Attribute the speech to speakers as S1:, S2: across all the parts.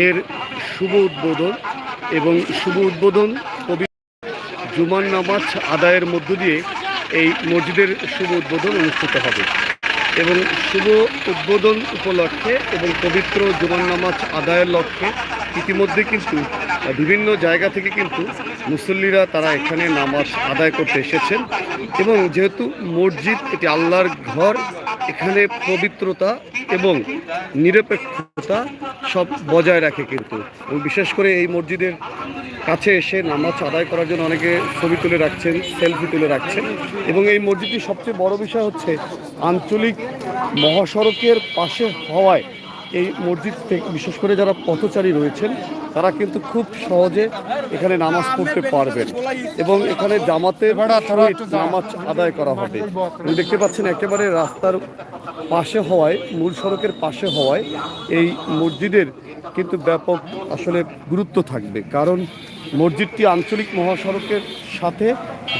S1: এর শুভ উদ্বোধন এবং শুভ উদ্বোধন কবি জুমার নামাজ আদায়ের মধ্য দিয়ে এই মসজিদের শুভ উদ্বোধন অনুষ্ঠিত হবে এবং শুভ উদ্বোধন উপলক্ষে এবং পবিত্র জুমান নামাজ আদায়ের লক্ষ্যে ইতিমধ্যে কিন্তু, বিভিন্ন জায়গা থেকে কিন্তু মুসল্লিরা তারা এখানে নামাজ আদায় করতে এসেছেন এবং যেহেতু মসজিদ এটি আল্লাহর ঘর এখানে পবিত্রতা এবং নিরপেক্ষতা সব বজায় রাখে কিন্তু। বিশেষ করে এই মসজিদের কাছে এসে নামাজ আদায় করার জন্য অনেকে ছবি তুলে রাখছেন, সেলফি তুলে রাখছেন। এবং এই মসজিদটি সবচেয়ে বড় বিষয় হচ্ছে আঞ্চলিক মহাসড়কের পাশে হওয়ায় এই মসজিদ থেকে, বিশেষ করে যারা পথচারী রয়েছেন, তারা কিন্তু খুব সহজে এখানে নামাজ পড়তে পারবেন। এবং এখানে জামাতে নামাজ আদায় করা হবে। এবং দেখতে পাচ্ছেন একেবারে রাস্তার পাশে হওয়ায়, মূল সড়কের পাশে হওয়ায় এই মসজিদের কিন্তু ব্যাপক আসলে গুরুত্ব থাকবে। কারণ মসজিদটি আঞ্চলিক মহাসড়কের সাথে,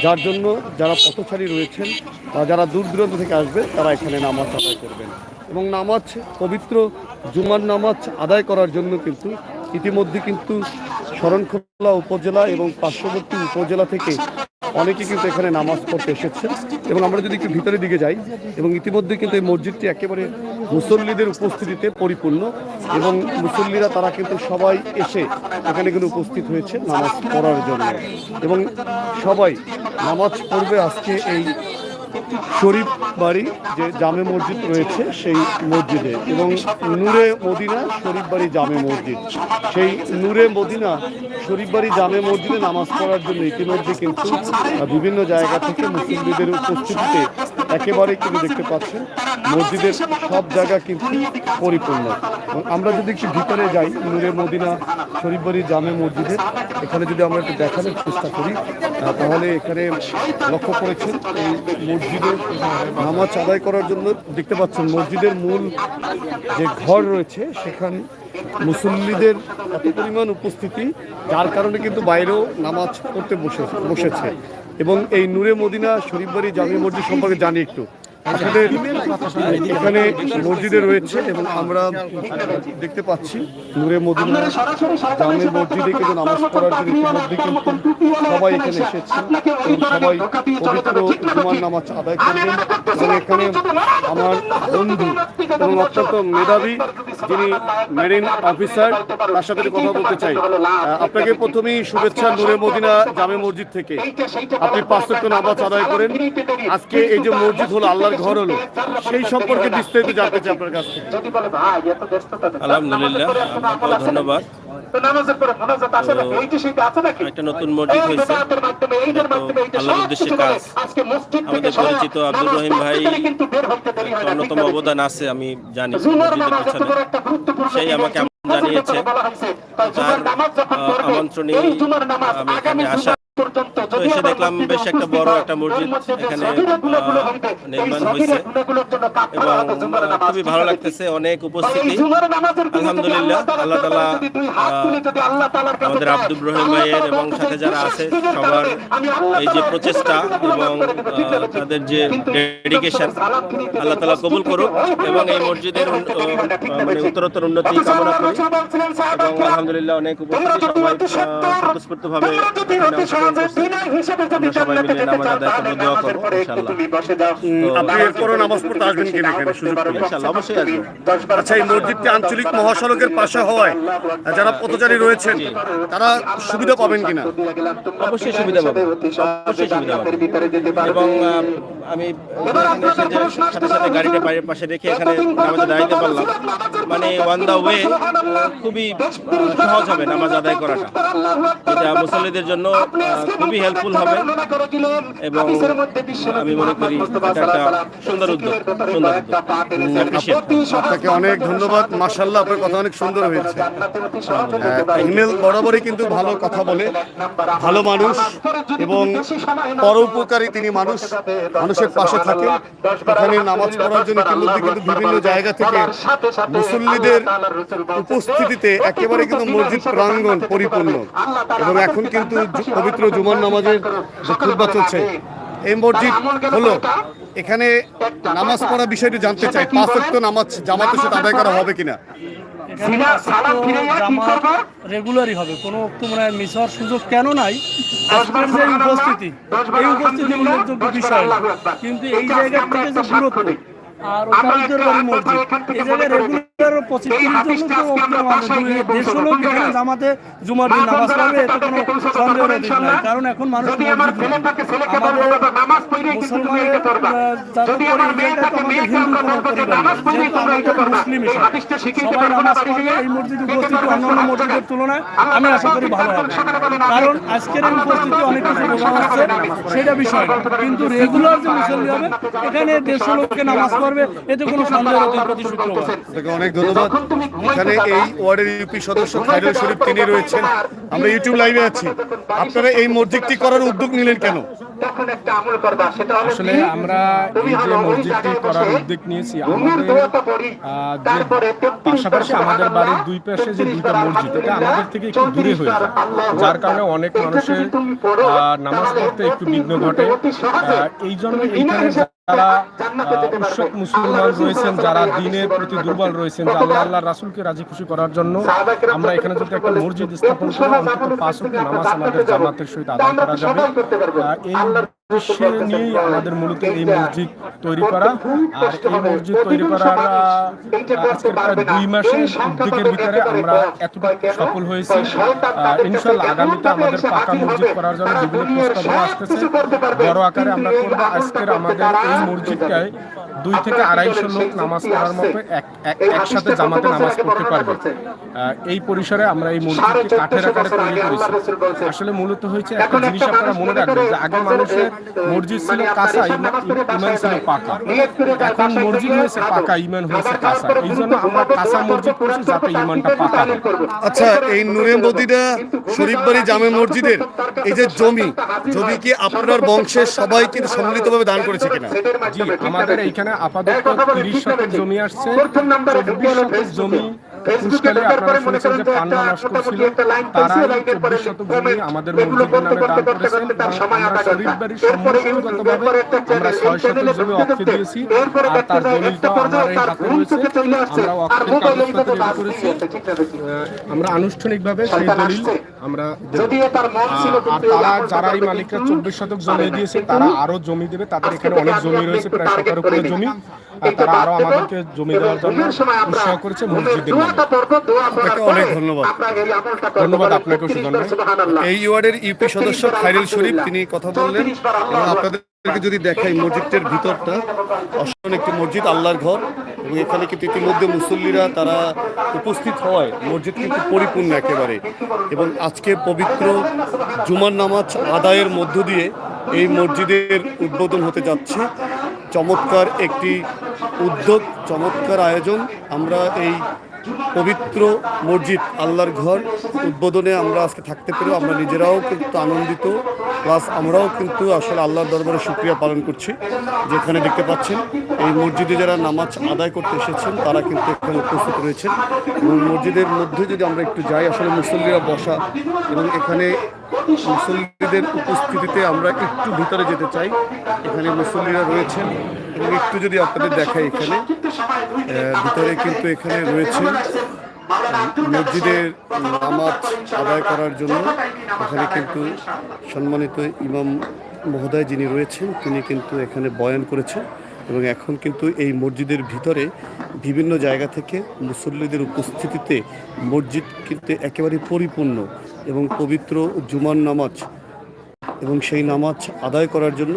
S1: যার জন্য যারা পথচারী রয়েছেন, বা যারা দূর দূরান্ত থেকে আসবে তারা এখানে নামাজ আদায় করবেন। এবং নামাজ পবিত্র জুমার নামাজ আদায় করার জন্য কিন্তু ইতিমধ্যে কিন্তু শরণখোলা উপজেলা এবং পার্শ্ববর্তী উপজেলা থেকে অনেকে কিন্তু এখানে নামাজ পড়তে এসেছেন এবং আমরা যদি একটু ভিতরের দিকে যাই, এবং ইতিমধ্যে কিন্তু এই মসজিদটি একেবারে মুসল্লিদের উপস্থিতিতে পরিপূর্ণ এবং মুসল্লিরা তারা কিন্তু সবাই এসে এখানে কিন্তু উপস্থিত হয়েছে নামাজ পড়ার জন্য। এবং সবাই নামাজ পড়বে আজকে এই শরীফ বাড়ি যে জামে মসজিদ রয়েছে সেই মসজিদে এবং নূরে মদিনা শরীফ বাড়ি জামে মসজিদ। সেই নূরে মদিনা শরীফ বাড়ি জামে মসজিদে নামাজ পড়ার জন্য ইতিমধ্যে কিন্তু বিভিন্ন জায়গা থেকে মুসলিমদের উপস্থিতিতে একেবারে কিন্তু দেখতে পাচ্ছেন মসজিদের সব জায়গা কিন্তু পরিপূর্ণ। এবং আমরা যদি একটু ভিতরে যাই নূরে মদিনা শরীফ বাড়ি জামে মসজিদের এখানে যদি আমরা একটু দেখানোর চেষ্টা করি তাহলে এখানে লক্ষ্য করেছেন এই মসজিদে নামাজ আদায় করার জন্য দেখতে পাচ্ছেন মসজিদের মূল যে ঘর রয়েছে সেখানে মুসল্লিদের এত পরিমাণ উপস্থিতি যার কারণে কিন্তু বাইরেও নামাজ পড়তে বসে বসেছে। এবং এই নূরে মদিনা শরীফ বাড়ি জামি মসজিদ সম্পর্কে জানি একটু। আসলে এখানে মসজিদে রয়েছে এবং আমরা দেখতে পাচ্ছি নূরে মদিনা জামে মসজিদে কিন্তু নামাজ পড়ার জন্য ইতিমধ্যে কিন্তু সবাই এখানে এসেছে। এবং সবাই পবিত্র জুমার নামাজ আদায় করবেন এবং এখানে আমার বন্ধু এবং অত্যন্ত মেধাবী যিনি মেরিন অফিসার তার সাথে কথা বলতে চাই। আপনাকে প্রথমেই শুভেচ্ছা নূরে মদিনা জামে মসজিদ থেকে। আপনি পাঁচ নামাজ আদায় করেন। আজকে এই যে মসজিদ হলো ঘর হলো। সেই সম্পর্কে বিস্তারিত জানতে চাই আপনার কাছ থেকে।
S2: আলহামদুলিল্লাহ আপনাকে ধন্যবাদ। একটা নতুন মসজিদ হয়েছে। এটা আল্লাহর উদ্দেশ্যে কাজ। আমাদের পরিচিত আব্দুর রহিম ভাই অন্যতম অবদান আছে আমি জানি। সেই আমাকে আমন্ত্রণ জানিয়েছে। তার আমন্ত্রণে আমি আসা এসে দেখলাম বেশ একটা বড় একটা মসজিদ এখানে নির্মাণ হয়েছে। এবং খুবই ভালো লাগতেছে অনেক উপস্থিতি। আলহামদুলিল্লাহ আল্লাহ তালা আমাদের আব্দুর রহিম ভাইয়ের এবং সাথে যারা আছে সবার এই যে প্রচেষ্টা এবং তাদের যে ডেডিকেশন আল্লাহ তালা কবুল করুক এবং এই মসজিদের মানে উত্তরোত্তর উন্নতি কামনা করি। এবং আলহামদুলিল্লাহ অনেক উপস্থিতি সবাই স্বতঃস্ফূর্ত ভাবে নামাজ
S1: পড়তে আসবেন কিনা এখানে সুযোগ আচ্ছা এই মসজিদটি আঞ্চলিক মহাসড়কের পাশে হওয়ায় যারা পথচারী রয়েছেন তারা সুবিধা পাবেন কিনা?
S2: অবশ্যই সুবিধা অবশ্যই এবং আমি সাথে সাথে গাড়িটা বাইরের পাশে রেখে এখানে নামাজে দাঁড়াইতে পারলাম মানে ওয়ান দা ওয়ে খুবই সহজ হবে নামাজ আদায় করাটা এটা মুসল্লিদের জন্য আহ, খুবই হেল্পফুল হবে। এবং আমি মনে করি একটা সুন্দর উদ্যোগ সুন্দর
S1: আপনাকে অনেক ধন্যবাদ। মার্শাল্লাহ আপনার কথা অনেক সুন্দর হয়েছে। ইমেল বরাবরই কিন্তু ভালো কথা বলে। ভালো মানুষ এবং পরোপকারী তিনি মানুষ মানুষের পাশে থাকে এখানে নামাজ পড়ার জন্য ইতিমধ্যে কিন্তু বিভিন্ন জায়গা থেকে মুসল্লিদের উপস্থিতিতে একেবারে কিন্তু মসজিদ প্রাঙ্গণ পরিপূর্ণ। এবং এখন কিন্তু জু- পবিত্র জুমার নামাজের খুতবা চলছে। এই মসজিদ হলো এখানে নামাজ পড়া বিষয়টি জানতে চাই। পাঁচ ওয়াক্ত নামাজ জামাতের সাথে আদায় করা হবে কিনা?
S3: জামাত রেগুলারই হবে। কোনো মানে মিস হওয়ার সুযোগ কেন নাই? যে উপস্থিতি এই উপস্থিতি উল্লেখযোগ্য বিষয়। কিন্তু এই জায়গা থেকে যে দূরত্ব আর ওটা উত্তর মসজিদ। এই জায়গায় রেগুলার পঁচিশ তিরিশ জন তো ওকে আমাদের দেড়শো লোক এখানে জামাতে জুমার দিন নামাজ পড়বে এতে কোনো সন্দেহ নাই। কারণ এখন মানুষ মসজিদ নেই। আমাদের মুসলমানের আহ, যাদের পরে এই জায়গাটা তো আমাদের হিন্দু কোনো পরিবার না। যেহেতু আমাদের মুসলিম হিসাবে। সবাই নামাজ পড়বে এই মসজিদে উপস্থিতি অন্যান্য মসজিদের তুলনায় আমি আশা করি ভালো হবে। কারণ আজকের এই উপস্থিতি অনেক কিছু বোঝা যাচ্ছে সেটা বিষয়। কিন্তু রেগুলার যে মুসল্লি হবে এখানে দেড়শো লোককে নামাজ পড়বে এতে কোনো সন্দেহ প্রতি
S1: আপনাকে অনেক ধন্যবাদ এখানে এই ওয়ার্ডের ইউপি সদস্য খায়রুল শরীফ তিনি রয়েছেন। আমরা ইউটিউব লাইভে আছি। আপনারা এই মসজিদটি করার উদ্যোগ নিলেন কেন?
S4: আসলে আমরা এই যে মসজিদটি করার উদ্যোগ নিয়েছি আমাদের পাশাপাশি আমাদের বাড়ির দুই পাশে যে দুইটা মসজিদ এটা আমাদের থেকে একটু দূরে হয়ে যায়। যার কারণে অনেক মানুষের নামাজ পড়তে একটু বিঘ্ন ঘটে। এই জন্য এইখানে যারা উৎসব মুসলমান রয়েছেন যারা দিনের প্রতি দুর্বল রয়েছেন যে আল্লাহ আল্লাহ রাসুলকে রাজি খুশি করার জন্য আমরা এখানে যদি একটা মসজিদ স্থাপন করি অন্তত পাঁচ নামাজ আমাদের জামাতের সহিত আদায় করা যাবে। এই আমাদের মূলত এই মসজিদ তৈরি করা। আর এই মসজিদ তৈরি করার আজকের প্রায় দুই মাসের ভিতরে আমরা এতটুকু সফল হয়েছি। ইনশাল্লাহ আগামীতে আমাদের পাকা মসজিদ করার জন্য বিভিন্ন প্রস্তাবনা আসতেছে। বড় আকারে আমরা করব। আজকের আমাদের এই মসজিদটায় দুই থেকে আড়াইশো লোক নামাজ পড়ার মতো এক, এক- একসাথে জামাতে নামাজ পড়তে পারবে। এই পরিসরে আমরা এই মসজিদটি কাঠের আকারে তৈরি করেছি। আসলে মূলত হয়েছে একটা জিনিস আপনারা মনে রাখবেন যে আগে মানুষের মসজিদ ছিল কাঁচা ইমান ছিল পাকা। এখন মসজিদ হয়েছে পাকা ইমান হয়েছে কাঁচা এই জন্য আমরা কাঁচা মসজিদ করছি যাতে ইমানটা পাকা
S1: আচ্ছা এই নূরে মদিনা শরীফবাড়ি জামে মসজিদের এই যে জমি জমি কি আপনার বংশের সবাই কিন্তু সম্মিলিতভাবে দান করেছে কিনা?
S4: জি আমাদের এইখানে আপাতত তিরিশ শতক জমি আসছে। চব্বিশ শতক জমি যে আমাদের করেছেন এবং আমরা তার আনুষ্ঠানিকভাবে সেই দলিল আমরা তারা যারা এই মালিকরা চব্বিশ শতক জমি দিয়েছে তারা আরও জমি দেবে তাদের এখানে অনেক জমি রয়েছে প্রায় সতেরো করে জমি। তারা আরও আমাদেরকে জমি দেওয়ার জন্য উৎসাহ করেছে মসজিদের
S1: আপনাকে অনেক ধন্যবাদ।
S4: ধন্যবাদ আপনাকেও সুজন ভাই
S1: এই ওয়ার্ডের ইউপি সদস্য খায়রুল শরীফ তিনি কথা বললেন। এবং আপনাদেরকে যদি দেখাই মসজিদটার ভিতরটা অসাধারণ একটি মসজিদ আল্লাহর ঘর। এবং এখানে কিন্তু ইতিমধ্যে মুসল্লিরা তারা উপস্থিত হওয়ায় মসজিদ কিন্তু পরিপূর্ণ একেবারে। এবং আজকে পবিত্র জুমার নামাজ আদায়ের মধ্য দিয়ে এই মসজিদের উদ্বোধন হতে যাচ্ছে। চমৎকার একটি উদ্যোগ, চমৎকার আয়োজন। আমরা এই পবিত্র মসজিদ, আল্লাহর ঘর উদ্বোধনে আমরা আজকে থাকতে পেরেও আমরা নিজেরাও কিন্তু আনন্দিত, প্লাস আমরাও কিন্তু আসলে আল্লাহর দরবারে শুক্রিয়া পালন করছি। যেখানে দেখতে পাচ্ছেন, এই মসজিদে যারা নামাজ আদায় করতে এসেছেন, তারা কিন্তু এখানে উপস্থিত রয়েছেন। এবং মসজিদের মধ্যে যদি আমরা একটু যাই, আসলে মুসল্লিরা বসা এবং এখানে মুসল্লিদের উপস্থিতিতে আমরা একটু ভিতরে যেতে চাই। এখানে মুসল্লিরা রয়েছেন। এবং একটু যদি আপনাদের দেখাই এখানে ভিতরে কিন্তু এখানে রয়েছে মসজিদের নামাজ আদায় করার জন্য। এখানে কিন্তু সম্মানিত ইমাম মহোদয় যিনি রয়েছেন, তিনি কিন্তু এখানে বয়ান করেছেন। এবং এখন কিন্তু এই মসজিদের ভিতরে বিভিন্ন জায়গা থেকে মুসল্লিদের উপস্থিতিতে মসজিদ কিন্তু একেবারে পরিপূর্ণ এবং পবিত্র জুমার নামাজ এবং সেই নামাজ আদায় করার জন্য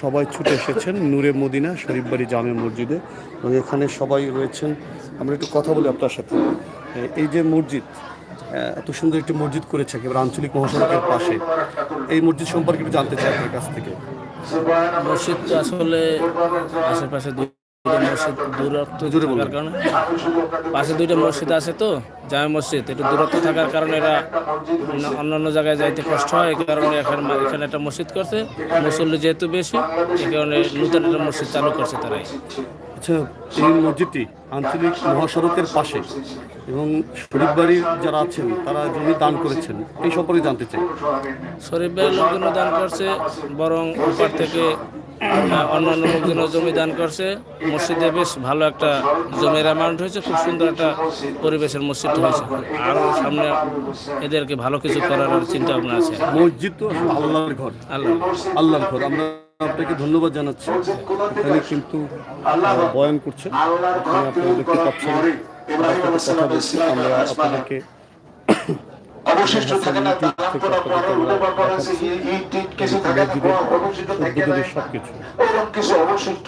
S1: সবাই ছুটে এসেছেন নূরে মদিনা শরীফবাড়ি জামে মসজিদে। এবং এখানে সবাই রয়েছেন। আমরা একটু কথা বলি আপনার সাথে। এই যে মসজিদ এত সুন্দর একটি মসজিদ করেছে একেবারে আঞ্চলিক মহাসড়কের পাশে। এই মসজিদ সম্পর্কে একটু জানতে চাই আপনার কাছ থেকে।
S5: মসজিদ আসলে আশেপাশে মসজিদ দূরত্ব। থাকার কারণে। পাশে দুইটা মসজিদ আছে তো জামে মসজিদ। একটু দূরত্ব থাকার কারণে এরা অন্যান্য জায়গায় যাইতে কষ্ট হয় এই কারণে এখানে এখানে একটা মসজিদ করছে। মুসল্লি যেহেতু বেশি এই কারণে নতুন একটা মসজিদ চালু করছে তারাই।
S1: আচ্ছা এই মসজিদটি আঞ্চলিক মহাসড়কের পাশে এবং শরীফবাড়ির যারা আছেন তারা জমি দান করেছেন এই সম্পর্কে জানতে চাই।
S5: শরীফ ভাইয়ের লোকজন দান করছে বরং ওপার থেকে অন্যান্য লোকজনও জমি দান করছে। মসজিদে বেশ ভালো একটা জমির অ্যামাউন্ট হয়েছে খুব সুন্দর একটা পরিবেশের মসজিদ হয়েছে। আরও সামনে এদেরকে ভালো কিছু করার চিন্তা ভাবনা আছে।
S1: মসজিদ তো আল্লাহর ঘর।
S5: আল্লাহ
S1: আল্লাহর ঘর। আমরা আপনাকে ধন্যবাদ জানাচ্ছি। এখানে কিন্তু বয়ান করছেন। পাচ্ছেন। কথা বলছি। আমরা আপনাদেরকে
S6: অবশিষ্ট থাকে না দান করার পরে উঠবার পরে আছে ইট টিট কিছু থাকে না কোনো অবশিষ্ট থাকে না এরকম কিছু অবশিষ্ট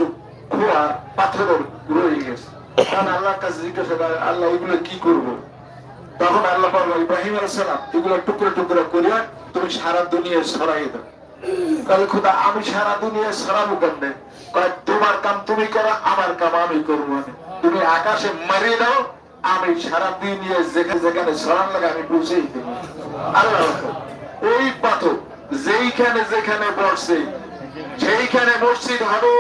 S6: পাথরের রয়ে গেছে। আল্লাহর কাছে জিজ্ঞাসা করে আল্লাহ এগুলো কি করব? তখন আল্লাহ বলল ইব্রাহিম এগুলো টুকরো টুকরো করিয়া তুমি সারা দুনিয়ায় ছড়াই দাও। তাহলে খোদা আমি সারা দুনিয়ায় ছড়াবো কেমনে? তোমার কাম তুমি করো আমার কাম আমি করব তুমি আকাশে মারিয়ে দাও আমি সারা দুনিয়ায় যেখানে যেখানে ছড়ান লাগে আমি আল্লাহ ওই পাথর, যেইখানে যেখানে বসছে সেইখানে মসজিদ হবে।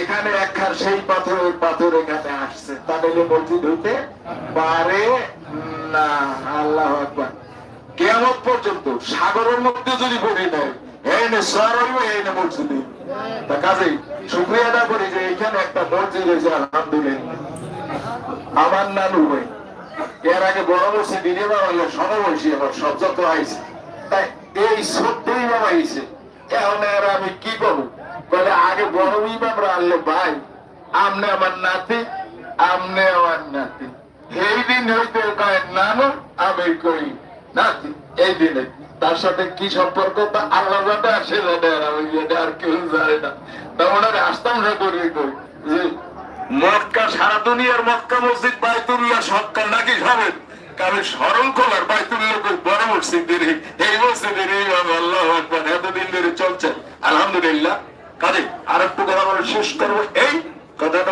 S6: এখানে একখান সেই পাথর, ওই পাথর এখানে আসছে। তাহলে মসজিদ হইতে পারে না। আল্লাহ আকবার। কেমন পর্যন্ত সাগরের মধ্যে যদি পড়ি নেয় এই নে সর হইবে এই নে মসজিদ। তা কাজেই শুক্রিয়া করি যে এখানে একটা মসজিদ হয়েছে, আলহামদুলিল্লাহ। আমার নানু ভাই, এর আগে বড় বসে দিনে বাবা সমবয়সী আমার সব যত আইছে, তাই এই সত্যই বাবা আইছে। এখন আর আমি কি করব? বলে আগে বড় ইমামরা আনলো ভাই, আমনে আমার নাতি, আমনে আমার নাতি। এই দিন হইতে কয়, নানু, আমি কই নাতি, এই দিনে। তার সাথে কি সম্পর্ক? তা আল্লাহ জানে, আর সে জানে আর কেউ জানে না। তা ওনারে আসতাম না করি কই মক্কা সারা দুনিয়ার মক্কা মসজিদ বাইতুল্লাহ সরকার নাকি সবেন কারণ স্মরণ করার বাইতুল্লাহ বড় মসজিদের এই- মসজিদের আল্লাহ আকবার, এতদিন ধরে চলছে। আলহামদুলিল্লাহ। কাজে আর একটু কথা শেষ করব। এই কথাটা